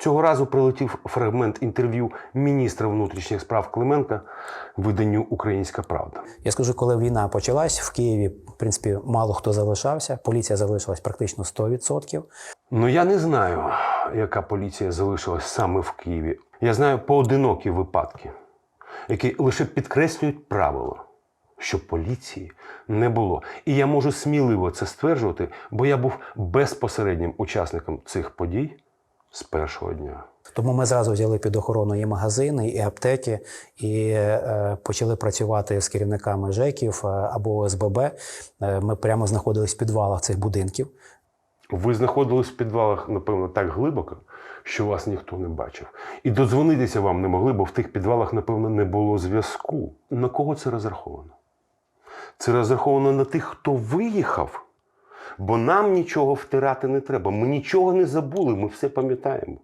Цього разу прилетів фрагмент інтерв'ю міністра внутрішніх справ Клименка виданню Українська Правда. Я скажу, коли війна почалась в Києві, в принципі, мало хто залишався. Поліція залишилась практично 100%. Ну я не знаю, яка поліція залишилась саме в Києві. Я знаю поодинокі випадки, які лише підкреслюють правило, що поліції не було. І я можу сміливо це стверджувати, бо я був безпосереднім учасником цих подій з першого дня. Тому ми зразу взяли під охорону і магазини, і аптеки, і е, почали працювати з керівниками ЖЕКів е, або ОСББ. Е, ми прямо знаходились в підвалах цих будинків. Ви знаходились в підвалах, напевно, так глибоко, що вас ніхто не бачив. І додзвонитися вам не могли, бо в тих підвалах, напевно, не було зв'язку. На кого це розраховано? Це розраховано на тих, хто виїхав. Бо нам нічого втирати не треба. Ми нічого не забули, ми все пам'ятаємо.